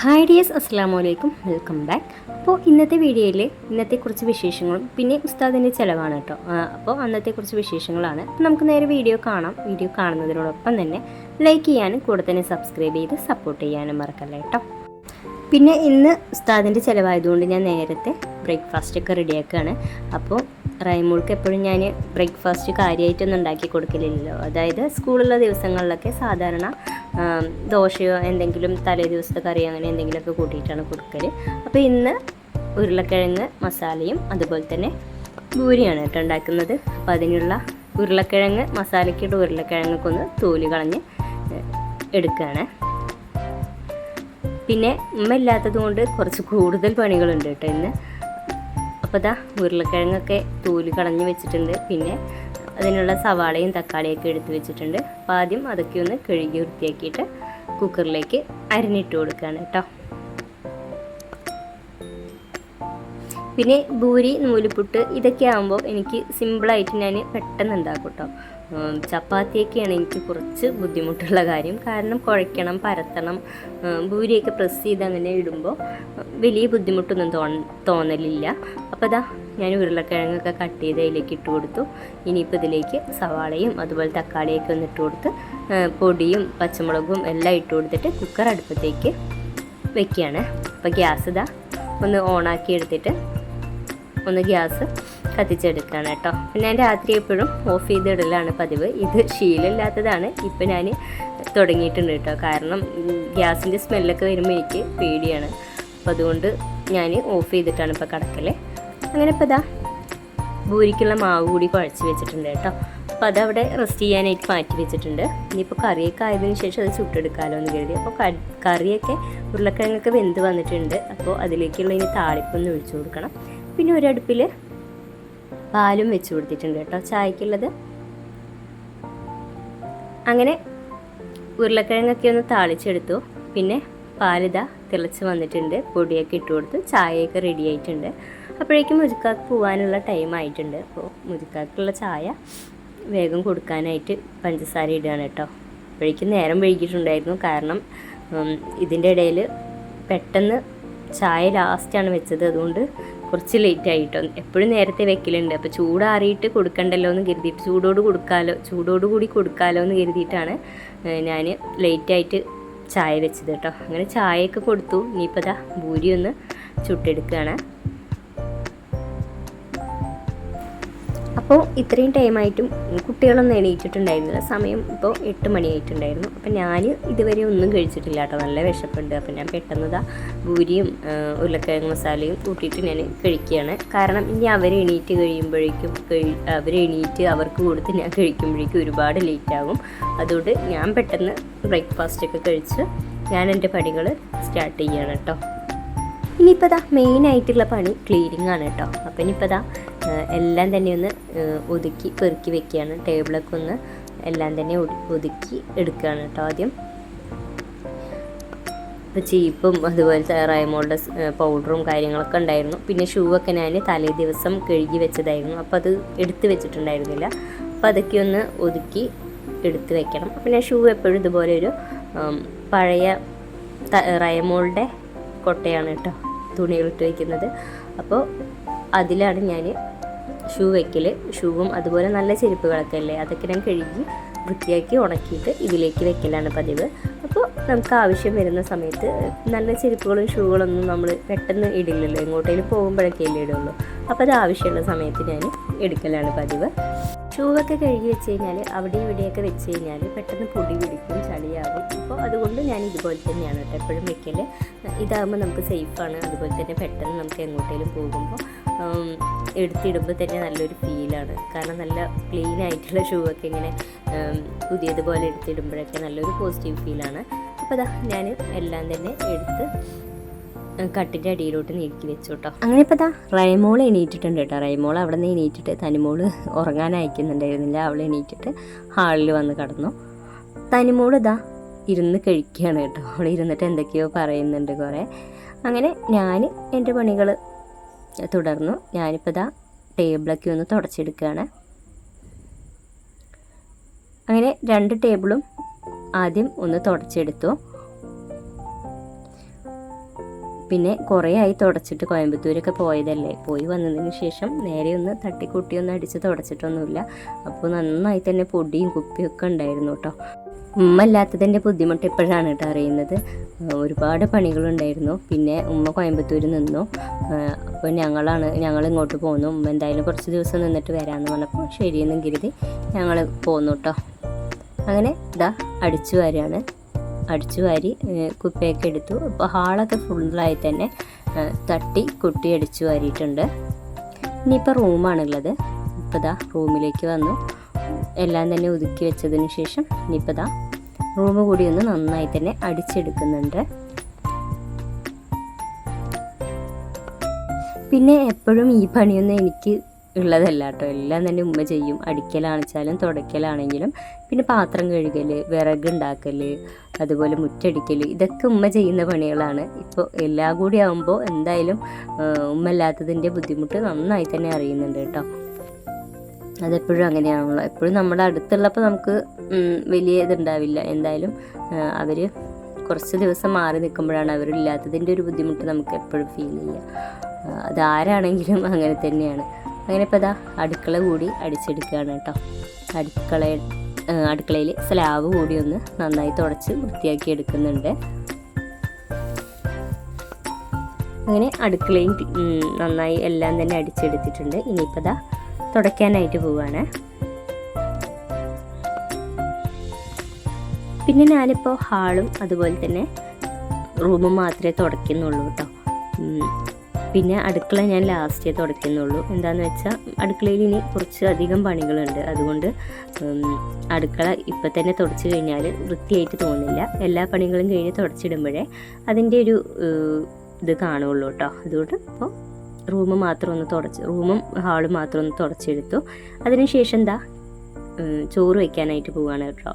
Hi ഡിയസ് അസ്സാം വലൈക്കും welcome back. അപ്പോൾ ഇന്നത്തെ വീഡിയോയിൽ ഇന്നത്തെ കുറച്ച് വിശേഷങ്ങളും പിന്നെ ഉസ്താദിന്റെ ചിലവാണ് കേട്ടോ. അപ്പോൾ അന്നത്തെ കുറച്ച് വിശേഷങ്ങളാണ്. നമുക്ക് നേരെ വീഡിയോ കാണാം. വീഡിയോ കാണുന്നതിനോടൊപ്പം തന്നെ ലൈക്ക് ചെയ്യാനും കൂടെ തന്നെ സബ്സ്ക്രൈബ് ചെയ്ത് സപ്പോർട്ട് ചെയ്യാനും മറക്കല്ല കേട്ടോ. പിന്നെ ഇന്ന് ഉസ്താദിന്റെ ചിലവായതുകൊണ്ട് ഞാൻ നേരത്തെ ബ്രേക്ക്ഫാസ്റ്റ് ഒക്കെ റെഡിയാക്കുകയാണ് അപ്പോൾ റൈമോൾക്ക് എപ്പോഴും ഞാൻ ബ്രേക്ക്ഫാസ്റ്റ് കാര്യമായിട്ടൊന്നും ഉണ്ടാക്കി കൊടുക്കലില്ലല്ലോ. അതായത് സ്കൂളുള്ള ദിവസങ്ങളിലൊക്കെ സാധാരണ ദോശയോ എന്തെങ്കിലും തലേ ദിവസത്തെ കറി അങ്ങനെ എന്തെങ്കിലുമൊക്കെ കൂട്ടിയിട്ടാണ് കൊടുക്കൽ അപ്പോൾ ഇന്ന് ഉരുളക്കിഴങ്ങ് മസാലയും അതുപോലെ തന്നെ പൂരിയാണ് കേട്ടോ ഉണ്ടാക്കുന്നത്. അപ്പോൾ അതിനുള്ള ഉരുളക്കിഴങ്ങ് മസാലയ്ക്കിട്ട് ഉരുളക്കിഴങ്ങൊക്കെ ഒന്ന് തോൽ കളഞ്ഞ് എടുക്കുകയാണ് പിന്നെ ഉമ്മ ഇല്ലാത്തത് കൊണ്ട് കുറച്ച് കൂടുതൽ പണികളുണ്ട് കേട്ടോ ഇന്ന്. അപ്പോൾ ഇതാ ഉരുളക്കിഴങ്ങൊക്കെ തൂൽ കളഞ്ഞ് വെച്ചിട്ടുണ്ട്. പിന്നെ അതിനുള്ള സവാളയും തക്കാളിയൊക്കെ എടുത്ത് വെച്ചിട്ടുണ്ട്. അപ്പോൾ ആദ്യം അതൊക്കെ ഒന്ന് കഴുകി വൃത്തിയാക്കിയിട്ട് കുക്കറിലേക്ക് അരിഞ്ഞിട്ട് കൊടുക്കുകയാണ് കേട്ടോ. പിന്നെ ഭൂരി നൂലുപുട്ട് ഇതൊക്കെ ആകുമ്പോൾ എനിക്ക് സിമ്പിളായിട്ട് ഞാൻ പെട്ടെന്ന് ഉണ്ടാക്കും കേട്ടോ ചപ്പാത്തിയൊക്കെയാണ് എനിക്ക് കുറച്ച് ബുദ്ധിമുട്ടുള്ള കാര്യം. കാരണം കുഴയ്ക്കണം പരത്തണം. ഭൂരിയൊക്കെ പ്രസ് ചെയ്ത് അങ്ങനെ ഇടുമ്പോൾ വലിയ ബുദ്ധിമുട്ടൊന്നും തോ തോന്നലില്ല. അപ്പോൾ അതാ ഞാൻ ഉരുളക്കിഴങ്ങൊക്കെ കട്ട് ചെയ്ത് അതിലേക്ക് ഇട്ട് കൊടുത്തു. ഇനിയിപ്പോൾ ഇതിലേക്ക് സവാളയും അതുപോലെ തക്കാളിയൊക്കെ ഒന്ന് ഇട്ട് കൊടുത്ത് പൊടിയും പച്ചമുളകും എല്ലാം ഇട്ട് കൊടുത്തിട്ട് കുക്കർ അടുപ്പത്തേക്ക് വെക്കുകയാണ്. അപ്പോൾ ഗ്യാസ് ഇതാ ഒന്ന് ഓണാക്കി എടുത്തിട്ട് ഒന്ന് ഗ്യാസ് കത്തിച്ചെടുക്കുകയാണ് കേട്ടോ. പിന്നെ ഞാൻ രാത്രി എപ്പോഴും ഓഫ് ചെയ്തിടലാണ് പതിവ്. ഇത് ശീലമില്ലാത്തതാണ്. ഇപ്പം ഞാൻ തുടങ്ങിയിട്ടുണ്ട് കേട്ടോ. കാരണം ഗ്യാസിന്റെ സ്മെല്ലൊക്കെ വരുമ്പോൾ എനിക്ക് പേടിയാണ്. അപ്പോൾ അതുകൊണ്ട് ഞാൻ ഓഫ് ചെയ്തിട്ടാണ് ഇപ്പോൾ കിടക്കൽ അങ്ങനെ ഇപ്പോൾ ഇതാ ഭൂരിക്കുള്ള മാവ് കൂടി കുഴച്ച് വെച്ചിട്ടുണ്ട് കേട്ടോ. അപ്പോൾ അതവിടെ റെസ്റ്റ് ചെയ്യാനായിട്ട് മാറ്റി വെച്ചിട്ടുണ്ട്. ഇനിയിപ്പോൾ കറിയൊക്കെ ആയതിനു ശേഷം അത് ചുട്ടെടുക്കാമല്ലോ എന്ന് കരുതി. അപ്പോൾ കറിയൊക്കെ ഉരുളക്കിഴങ്ങൊക്കെ വെന്ത് വന്നിട്ടുണ്ട്. അപ്പോൾ അതിലേക്കുള്ള ഇനി താളിപ്പൊന്ന് ഒഴിച്ചു കൊടുക്കണം. പിന്നെ ഒരു ഒരടുപ്പിൽ പാലും വെച്ച് കൊടുത്തിട്ടുണ്ട് കേട്ടോ. ചായക്കുള്ളത്. അങ്ങനെ ഉരുളക്കിഴങ്ങൊക്കെ ഒന്ന് താളിച്ചെടുത്തു. പിന്നെ പാലിത തിളച്ച് വന്നിട്ടുണ്ട്. പൊടിയൊക്കെ ഇട്ട് കൊടുത്ത്. ചായയൊക്കെ റെഡി ആയിട്ടുണ്ട്. അപ്പോഴേക്കും മുജുക്കാക്ക് പോകാനുള്ള ടൈം ആയിട്ടുണ്ട്. അപ്പോൾ മുജുക്കാക്കുള്ള ചായ വേഗം കൊടുക്കാനായിട്ട് പഞ്ചസാര ഇടുകയാണ് കേട്ടോ. അപ്പോഴേക്കും നേരം വൈകിട്ടുണ്ടായിരുന്നു കാരണം ഇതിന്റെ ഇടയിൽ പെട്ടെന്ന് ചായ ലാസ്റ്റാണ് വെച്ചത്. അതുകൊണ്ട് കുറച്ച് ലേറ്റ് ആയിട്ടോ. എപ്പോഴും നേരത്തെ വെക്കലുണ്ട്. അപ്പോൾ ചൂടാറിയിട്ട് കൊടുക്കണ്ടല്ലോ എന്ന് കരുതിയിട്ട് ചൂടോട് കൊടുക്കാലോ ചൂടോട് കൂടി കൊടുക്കാലോ എന്ന് കരുതിയിട്ടാണ് ഞാൻ ലേറ്റായിട്ട് ചായ വെച്ചത് കേട്ടോ. അങ്ങനെ ചായയൊക്കെ കൊടുത്തു. ഇനിയിപ്പോൾ ഭൂരി ഒന്ന് ചുട്ടെടുക്കുകയാണ് അപ്പോൾ ഇത്രയും ടൈമായിട്ടും കുട്ടികളൊന്നും എണീറ്റിട്ടുണ്ടായിരുന്നില്ല. സമയം ഇപ്പോൾ എട്ട് മണിയായിട്ടുണ്ടായിരുന്നു അപ്പോൾ ഞാൻ ഇതുവരെ ഒന്നും കഴിച്ചിട്ടില്ല കേട്ടോ. നല്ല വിശപ്പുണ്ട്. അപ്പോൾ ഞാൻ പെട്ടെന്ന് ഇതാ ഭൂരിയും ഉരുളക്കിഴങ്ങ് മസാലയും കൂട്ടിയിട്ട് ഞാൻ കഴിക്കുകയാണ്. കാരണം ഇനി അവർ എണീറ്റ് കഴിയുമ്പോഴേക്കും കഴി അവർ എണീറ്റ് അവർക്ക് കൊടുത്ത് ഞാൻ കഴിക്കുമ്പോഴേക്കും ഒരുപാട് ലേറ്റ് ആകും. അതുകൊണ്ട് ഞാൻ പെട്ടെന്ന് ബ്രേക്ക്ഫാസ്റ്റൊക്കെ കഴിച്ച് ഞാൻ എന്റെ പണികൾ സ്റ്റാർട്ട് ചെയ്യുകയാണ് കേട്ടോ. ഇനിയിപ്പോൾ ദാ മെയിനായിട്ടുള്ള പണി ക്ലീനിങ് ആണ് കേട്ടോ. അപ്പം ഇനിയിപ്പോൾ ഏഹ്, എല്ലാം തന്നെ ഒന്ന് ഒതുക്കി പെറുക്കി വെക്കുകയാണ്. ടേബിളൊക്കെ ഒന്ന് എല്ലാം തന്നെ ഒതുക്കി എടുക്കുകയാണ് കേട്ടോ ആദ്യം. ഇപ്പോൾ ചീപ്പും അതുപോലത്തെ റൈമോളുടെ പൗഡറും കാര്യങ്ങളൊക്കെ ഉണ്ടായിരുന്നു. പിന്നെ ഷൂ ഞാൻ തലേ ദിവസം കഴുകി വെച്ചതായിരുന്നു. അപ്പോൾ അത് എടുത്തു വെച്ചിട്ടുണ്ടായിരുന്നില്ല. അപ്പോൾ അതൊക്കെ ഒന്ന് ഒതുക്കി എടുത്തു വെക്കണം. പിന്നെ ഷൂ എപ്പോഴും ഇതുപോലെ ഒരു പഴയ റൈമോളുടെ കൊട്ടയാണ് കേട്ടോ തുണികളിട്ട് വയ്ക്കുന്നത് അപ്പോൾ അതിലാണ് ഞാൻ ഷൂ വയ്ക്കൽ ഷൂവും അതുപോലെ നല്ല ചെരുപ്പുകളൊക്കെ അല്ലേ? അതൊക്കെ ഞാൻ കഴുകി വൃത്തിയാക്കി ഉണക്കിയിട്ട് ഇതിലേക്ക് വെക്കലാണ് പതിവ്. അപ്പോൾ നമുക്ക് ആവശ്യം വരുന്ന സമയത്ത് നല്ല ചെരുപ്പുകളും ഷൂകളൊന്നും നമ്മൾ പെട്ടെന്ന് ഇടില്ലല്ലോ. എങ്ങോട്ടേലും പോകുമ്പോഴൊക്കെ അല്ലേ ഇടുള്ളൂ. അപ്പോൾ അത് ആവശ്യമുള്ള സമയത്ത് ഞാൻ എടുക്കലാണ് പതിവ്. ഷൂവൊക്കെ കഴുകി വെച്ച് കഴിഞ്ഞാൽ അവിടെ ഇവിടെയൊക്കെ വെച്ച് കഴിഞ്ഞാൽ പെട്ടെന്ന് പൊടി പിടിക്കും ചളിയാകും. അപ്പോൾ അതുകൊണ്ട് ഞാൻ ഇതുപോലെ തന്നെയാണ് കേട്ടോ എപ്പോഴും വെക്കൽ ഇതാകുമ്പോൾ നമുക്ക് സേഫാണ്. അതുപോലെ തന്നെ പെട്ടെന്ന് നമുക്ക് എങ്ങോട്ടേലും പോകുമ്പോൾ എടുത്തിടുമ്പോൾ തന്നെ നല്ലൊരു ഫീലാണ്. കാരണം നല്ല ക്ലീൻ ആയിട്ടുള്ള ഷൂ ഒക്കെ ഇങ്ങനെ പുതിയതുപോലെ എടുത്തിടുമ്പോഴൊക്കെ നല്ലൊരു പോസിറ്റീവ് ഫീലാണ് അപ്പോൾ അതാ ഞാൻ എല്ലാം തന്നെ എടുത്ത് കട്ടിന്റെ അടിയിലോട്ട് നീക്കി വെച്ചു കേട്ടോ അങ്ങനെ ഇപ്പോൾ ദാ റൈമോൾ എണീറ്റിട്ടുണ്ട് കേട്ടോ. റൈമോൾ അവിടെ നിന്ന് എണീറ്റിട്ട് തനിമോൾ ഉറങ്ങാൻ അയക്കുന്നുണ്ടായിരുന്നില്ല. അവൾ എണീറ്റിട്ട് ഹാളിൽ വന്ന് കടന്നു. തനിമോൾ ഇതാ ഇരുന്ന് കഴിക്കുകയാണ് കേട്ടോ. അവൾ ഇരുന്നിട്ട് എന്തൊക്കെയോ പറയുന്നുണ്ട് കുറേ. അങ്ങനെ ഞാൻ എന്റെ പണികൾ തുടർന്നു. ഞാനിപ്പോൾ ഇതാ ടേബിളൊക്കെ ഒന്ന് തുടച്ചെടുക്കുകയാണ്. അങ്ങനെ രണ്ട് ടേബിളും ആദ്യം ഒന്ന് തുടച്ചെടുത്തു. പിന്നെ കുറേ ആയി തുടച്ചിട്ട് കോയമ്പത്തൂരൊക്കെ പോയതല്ലേ. പോയി വന്നതിന് ശേഷം നേരെ ഒന്ന് തട്ടിക്കുട്ടി ഒന്ന് അടിച്ച് തുടച്ചിട്ടൊന്നുമില്ല. അപ്പോൾ നന്നായി തന്നെ പൊടിയും കുപ്പിയൊക്കെ ഉണ്ടായിരുന്നു കേട്ടോ. ഉമ്മ ഇല്ലാത്തതിന്റെ ബുദ്ധിമുട്ട് ഇപ്പോഴാണ് കേട്ടോ അറിയുന്നത്. ഒരുപാട് പണികളുണ്ടായിരുന്നു. പിന്നെ ഉമ്മ കോയമ്പത്തൂർ നിന്നു. അപ്പോൾ ഞങ്ങളാണ് ഞങ്ങൾ ഇങ്ങോട്ട് പോന്നു. ഉമ്മ എന്തായാലും കുറച്ച് ദിവസം നിന്നിട്ട് വരാമെന്ന് പറഞ്ഞപ്പോൾ ശരിയെന്നും കരുതി ഞങ്ങൾ പോന്നു കേട്ടോ. അങ്ങനെ ഇതാ അടിച്ചു വാരാണ്. അടിച്ചു വാരി കുപ്പയൊക്കെ എടുത്തു. അപ്പോൾ ഹാളൊക്കെ ഫുള്ളായി തന്നെ തട്ടി കുട്ടി അടിച്ചു വാരിയിട്ടുണ്ട്. ഇനിയിപ്പോൾ റൂമാണുള്ളത്. ഇപ്പോൾ ദാ റൂമിലേക്ക് വന്നു. എല്ലാം തന്നെ ഒതുക്കി വെച്ചതിന് ശേഷം ഇനിയിപ്പോൾ ദാ റൂം കൂടി ഒന്ന് നന്നായി തന്നെ അടിച്ചെടുക്കുന്നുണ്ട്. പിന്നെ എപ്പോഴും ഈ പണിയൊന്നും എനിക്ക് ഉള്ളതല്ല കേട്ടോ. എല്ലാം തന്നെ ഉമ്മ ചെയ്യും. അടിക്കലാണെച്ചാലും തുടയ്ക്കലാണെങ്കിലും. പിന്നെ പാത്രം കഴുകൽ വിറകുണ്ടാക്കൽ അതുപോലെ മുറ്റടിക്കൽ ഇതൊക്കെ ഉമ്മ ചെയ്യുന്ന പണികളാണ്. ഇപ്പോൾ എല്ലാം കൂടി ആകുമ്പോൾ എന്തായാലും ഉമ്മ ഇല്ലാത്തതിന്റെ ബുദ്ധിമുട്ട് നന്നായി തന്നെ അറിയുന്നുണ്ട് കേട്ടോ. അതെപ്പോഴും അങ്ങനെയാണല്ലോ. എപ്പോഴും നമ്മുടെ അടുത്തുള്ളപ്പോൾ നമുക്ക് വലിയ ഇതുണ്ടാവില്ല. എന്തായാലും അവർ കുറച്ച് ദിവസം മാറി നിൽക്കുമ്പോഴാണ് അവരില്ലാത്തതിന്റെ ഒരു ബുദ്ധിമുട്ട് നമുക്ക് എപ്പോഴും ഫീൽ ചെയ്യുക. അതാരാണെങ്കിലും അങ്ങനെ തന്നെയാണ്. അങ്ങനെ ഇപ്പോൾ അതാ അടുക്കള കൂടി അടിച്ചെടുക്കുകയാണ് കേട്ടോ. അടുക്കള അടുക്കളയിൽ സ്ലാവ് കൂടി ഒന്ന് നന്നായി തുടച്ച് വൃത്തിയാക്കി എടുക്കുന്നുണ്ട്. അങ്ങനെ അടുക്കളയും നന്നായി എല്ലാം തന്നെ അടിച്ചെടുത്തിട്ടുണ്ട്. ഇനിയിപ്പോൾ ദാ തുടയ്ക്കാനായിട്ട് പോവുകയാണ് പിന്നെ ഞാനിപ്പോൾ ഹാളും അതുപോലെ തന്നെ റൂമും മാത്രമേ തുടയ്ക്കുന്നുള്ളൂ കേട്ടോ. പിന്നെ അടുക്കള ഞാൻ ലാസ്റ്റേ തുടയ്ക്കുന്നുള്ളൂ. എന്താണെന്ന് വെച്ചാൽ അടുക്കളയിൽ ഇനി കുറച്ച് അധികം പണികളുണ്ട്. അതുകൊണ്ട് അടുക്കള ഇപ്പം തന്നെ തുടച്ച് കഴിഞ്ഞാൽ വൃത്തിയായിട്ട് തോന്നില്ല എല്ലാ പണികളും കഴിഞ്ഞ് തുടച്ചിടുമ്പോഴേ അതിന്റെ ഒരു ഇത് കാണുള്ളൂ കേട്ടോ. അതുകൊണ്ട് ഇപ്പോൾ റൂം മാത്രം ഒന്ന് തുടച്ച് റൂമും ഹാളും മാത്രം ഒന്ന് തുടച്ചെടുത്തു. അതിനുശേഷം എന്താ ചോറ് വയ്ക്കാനായിട്ട് പോവുകയാണ് കേട്ടോ.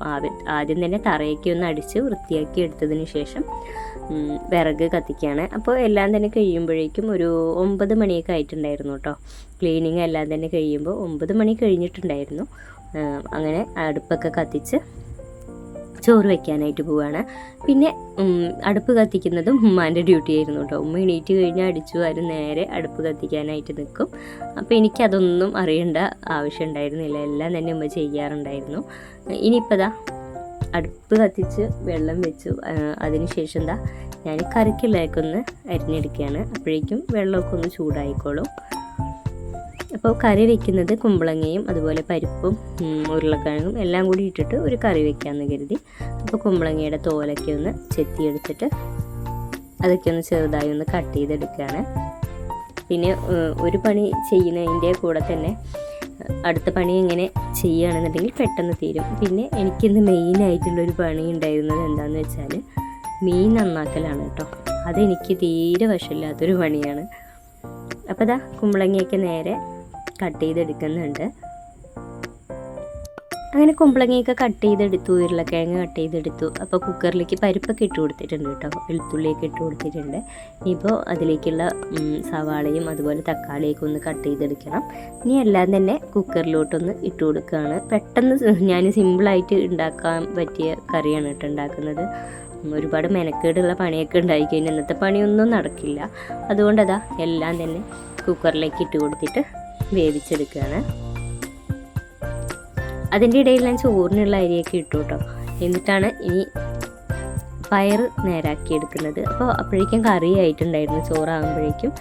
ആദ്യം തന്നെ തറയൊക്കെ ഒന്ന് അടിച്ച് വൃത്തിയാക്കി എടുത്തതിന് ശേഷം വിറക് കത്തിക്കുകയാണ് അപ്പോൾ എല്ലാം തന്നെ കഴിയുമ്പോഴേക്കും ഒരു ഒമ്പത് മണിയൊക്കെ ആയിട്ടുണ്ടായിരുന്നു കേട്ടോ ക്ലീനിങ് എല്ലാം തന്നെ കഴിയുമ്പോൾ ഒമ്പത് മണി കഴിഞ്ഞിട്ടുണ്ടായിരുന്നു. അങ്ങനെ അടുപ്പൊക്കെ കത്തിച്ച് ചോറ് വെക്കാനായിട്ട് പോവുകയാണ് പിന്നെ അടുപ്പ് കത്തിക്കുന്നതും ഉമ്മാന്റെ ഡ്യൂട്ടി ആയിരുന്നു കേട്ടോ ഉമ്മ എണീറ്റ് കഴിഞ്ഞാൽ അടിച്ചു വാരും നേരെ അടുപ്പ് കത്തിക്കാനായിട്ട് നിൽക്കും അപ്പോൾ എനിക്കതൊന്നും അറിയേണ്ട ആവശ്യം ഉണ്ടായിരുന്നില്ല. എല്ലാം തന്നെ ഉമ്മ ചെയ്യാറുണ്ടായിരുന്നു. ഇനിയിപ്പോൾ അടുപ്പ് കത്തിച്ച് വെള്ളം വെച്ചു. അതിന് അതിനുശേഷം എന്താ ഞാൻ കറിക്കുള്ളതൊക്കെ ഒന്ന് അരിഞ്ഞെടുക്കുകയാണ്. അപ്പോഴേക്കും വെള്ളമൊക്കെ ഒന്ന് ചൂടായിക്കോളും. അപ്പോൾ കറി വെക്കുന്നത് കുമ്പളങ്ങയും അതുപോലെ പരിപ്പും ഉരുളക്കിഴങ്ങും എല്ലാം കൂടി ഇട്ടിട്ട് ഒരു കറി വെക്കാമെന്ന് കരുതി. അപ്പോൾ കുമ്പളങ്ങയുടെ തോലൊക്കെ ഒന്ന് ചെത്തിയെടുത്തിട്ട് അതൊക്കെ ഒന്ന് ചെറുതായി ഒന്ന് കട്ട് ചെയ്തെടുക്കുകയാണ്. പിന്നെ ഒരു പണി ചെയ്യുന്നതിന്റെ കൂടെ തന്നെ അടുത്ത പണി ഇങ്ങനെ ചെയ്യുകയാണെന്നുണ്ടെങ്കിൽ പെട്ടെന്ന് തീരും. പിന്നെ എനിക്കിന്ന് മെയിനായിട്ടുള്ളൊരു പണി ഉണ്ടായിരുന്നത് എന്താണെന്ന് വെച്ചാൽ മീൻ നന്നാക്കലാണ് കേട്ടോ അതെനിക്ക് തീരെ വശമില്ലാത്തൊരു പണിയാണ്. അപ്പോൾ ദാ കുമ്പളങ്ങയൊക്കെ നേരെ കട്ട് ചെയ്തെടുക്കുന്നുണ്ട്. അങ്ങനെ കുമ്പളങ്ങയൊക്കെ കട്ട് ചെയ്തെടുത്തു ഉരുളക്കിഴങ്ങ് കട്ട് ചെയ്തെടുത്തു. അപ്പോൾ കുക്കറിലേക്ക് പരിപ്പൊക്കെ ഇട്ട് കൊടുത്തിട്ടുണ്ട് കേട്ടോ. വെളുത്തുള്ളിയൊക്കെ ഇട്ട് കൊടുത്തിട്ടുണ്ട്. ഇപ്പോൾ അതിലേക്കുള്ള സവാളയും അതുപോലെ തക്കാളിയൊക്കെ ഒന്ന് കട്ട് ചെയ്തെടുക്കണം. ഇനി എല്ലാം തന്നെ കുക്കറിലോട്ടൊന്ന് ഇട്ട് കൊടുക്കുകയാണ്. പെട്ടെന്ന് ഞാൻ സിമ്പിളായിട്ട് ഉണ്ടാക്കാൻ പറ്റിയ കറിയാണ് കേട്ടോ ഉണ്ടാക്കുന്നത്. ഒരുപാട് മെനക്കേടുള്ള പണിയൊക്കെ ഉണ്ടായി കഴിഞ്ഞാൽ ഇന്നത്തെ പണിയൊന്നും നടക്കില്ല. അതുകൊണ്ടതാ അതാ എല്ലാം തന്നെ കുക്കറിലേക്ക് ഇട്ട് കൊടുത്തിട്ട് വേവിച്ചെടുക്കുകയാണ്. അതിന്റെ ഇടയിൽ ഞാൻ ചോറിനുള്ള അരിയൊക്കെ ഇട്ടു കേട്ടോ. എന്നിട്ടാണ് ഇനി പയർ നേരാക്കി എടുക്കുന്നത്. അപ്പോൾ അപ്പോഴേക്കും കറി ആയിട്ടുണ്ടായിരുന്നു ചോറാകുമ്പോഴേക്കും.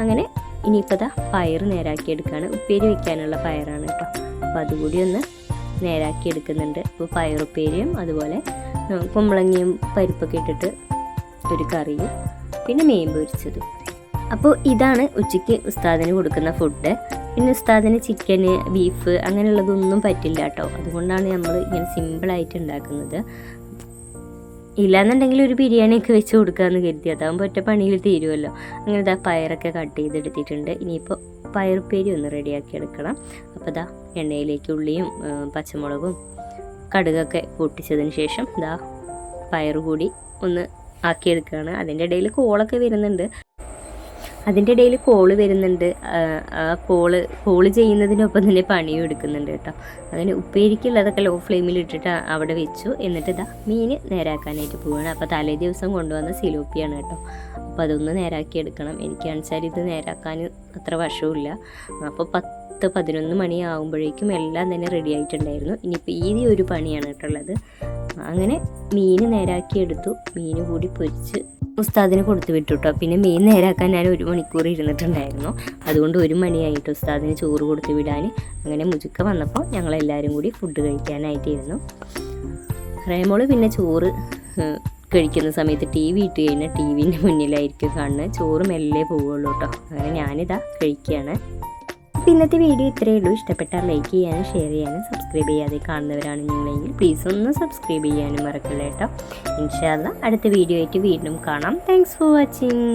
അങ്ങനെ ഇനിയിപ്പോൾ ദാ പയർ നേരാക്കി എടുക്കുകയാണ് ഉപ്പേരി വെക്കാനുള്ള പയറാണ് കേട്ടോ. അപ്പോൾ അതുകൂടി ഒന്ന് നേരാക്കി എടുക്കുന്നുണ്ട്. അപ്പോൾ പയറുപ്പേരിയും അതുപോലെ കുമ്പളങ്ങയും പരിപ്പൊക്കെ ഇട്ടിട്ട് ഒരു കറിയും പിന്നെ മീൻ പൊരിച്ചതും. അപ്പോൾ ഇതാണ് ഉച്ചയ്ക്ക് ഉസ്താദിന് കൊടുക്കുന്ന ഫുഡ്. പിന്നെ ഉസ്താദിന് ചിക്കന് ബീഫ് അങ്ങനെയുള്ളതൊന്നും പറ്റില്ല കേട്ടോ. അതുകൊണ്ടാണ് നമ്മൾ ഇങ്ങനെ സിമ്പിളായിട്ട് ഉണ്ടാക്കുന്നത്. ഇല്ലാന്നുണ്ടെങ്കിൽ ഒരു ബിരിയാണിയൊക്കെ വെച്ച് കൊടുക്കാമെന്ന് കരുതി. അതാകുമ്പോൾ ഒറ്റ പണിയിൽ തീരുമല്ലോ അങ്ങനെ ഇതാ പയറൊക്കെ കട്ട് ചെയ്തെടുത്തിട്ടുണ്ട്. ഇനിയിപ്പോൾ പയറുപ്പേരി ഒന്ന് റെഡിയാക്കി എടുക്കണം. അപ്പോൾ ഇതാ എണ്ണയിലേക്ക് ഉള്ളിയും പച്ചമുളകും കടുകൊക്കെ പൊട്ടിച്ചതിന് ശേഷം ഇതാ പയറ് കൂടി ഒന്ന് ആക്കിയെടുക്കുകയാണ്. അതിന്റെ ഇടയിൽ കോളൊക്കെ വരുന്നുണ്ട്. അതിന്റെ ഇടയിൽ കോൾ വരുന്നുണ്ട്. ആ, കോൾ കോൾ ചെയ്യുന്നതിനൊപ്പം തന്നെ പണിയും എടുക്കുന്നുണ്ട് കേട്ടോ. അങ്ങനെ ഉപ്പേരിക്കുള്ളതൊക്കെ ലോ ഫ്ലെയിമിൽ ഇട്ടിട്ട് അവിടെ വെച്ചു. എന്നിട്ട് ഇതാ മീൻ നേരാക്കാനായിട്ട് പോവുകയാണ് അപ്പോൾ തലേ ദിവസം കൊണ്ടുവന്ന സിലോപ്പിയാണ് കേട്ടോ. അപ്പോൾ അതൊന്ന് നേരാക്കി എടുക്കണം. എനിക്ക് എനിക്കാണെച്ചാൽ ഇത് നേരാക്കാൻ അത്ര വശവുമില്ല. അപ്പോൾ പത്ത് പതിനൊന്ന് മണിയാകുമ്പോഴേക്കും എല്ലാം തന്നെ റെഡി ആയിട്ടുണ്ടായിരുന്നു. ഇനിയിപ്പോൾ ഈ ഒരു പണിയാണ് കേട്ടോ ഉള്ളത്. അങ്ങനെ മീൻ നേരാക്കി എടുത്തു. മീൻ കൂടി പൊരിച്ച് ഉസ്താദിന് കൊടുത്തു വിട്ടു കേട്ടോ പിന്നെ മീൻ നേരാക്കാൻ ഞാൻ ഒരു മണിക്കൂർ ഇരുന്നിട്ടുണ്ടായിരുന്നു. അതുകൊണ്ട് ഒരു മണിയായിട്ട് ഉസ്താദിന് ചോറ് കൊടുത്തു വിടാൻ അങ്ങനെ മുജുക്ക വന്നപ്പോൾ ഞങ്ങളെല്ലാവരും കൂടി ഫുഡ് കഴിക്കാനായിട്ടിരുന്നു. റേമോൾ പിന്നെ ചോറ് കഴിക്കുന്ന സമയത്ത് ടി വി ഇട്ട് കഴിഞ്ഞാൽ ടി വിന്റെ മുന്നിലായിരിക്കും കാണുന്നത്. ചോറ് മെല്ലെ പോവുള്ളൂ കേട്ടോ അങ്ങനെ ഞാനിതാ കഴിക്കുകയാണ്. അപ്പോൾ ഇന്നത്തെ വീഡിയോ ഇത്രയേ ഉള്ളൂ. ഇഷ്ടപ്പെട്ടാൽ ലൈക്ക് ചെയ്യാനും ഷെയർ ചെയ്യാനും സബ്സ്ക്രൈബ് ചെയ്യാതെ കാണുന്നവരാണ് നിങ്ങളെങ്കിൽ പ്ലീസ് ഒന്ന് സബ്സ്ക്രൈബ് ചെയ്യാനും മറക്കില്ല കേട്ടോ. ഇൻഷാല്ല അടുത്ത വീഡിയോ ആയിട്ട് വീണ്ടും കാണാം. Thanks for watching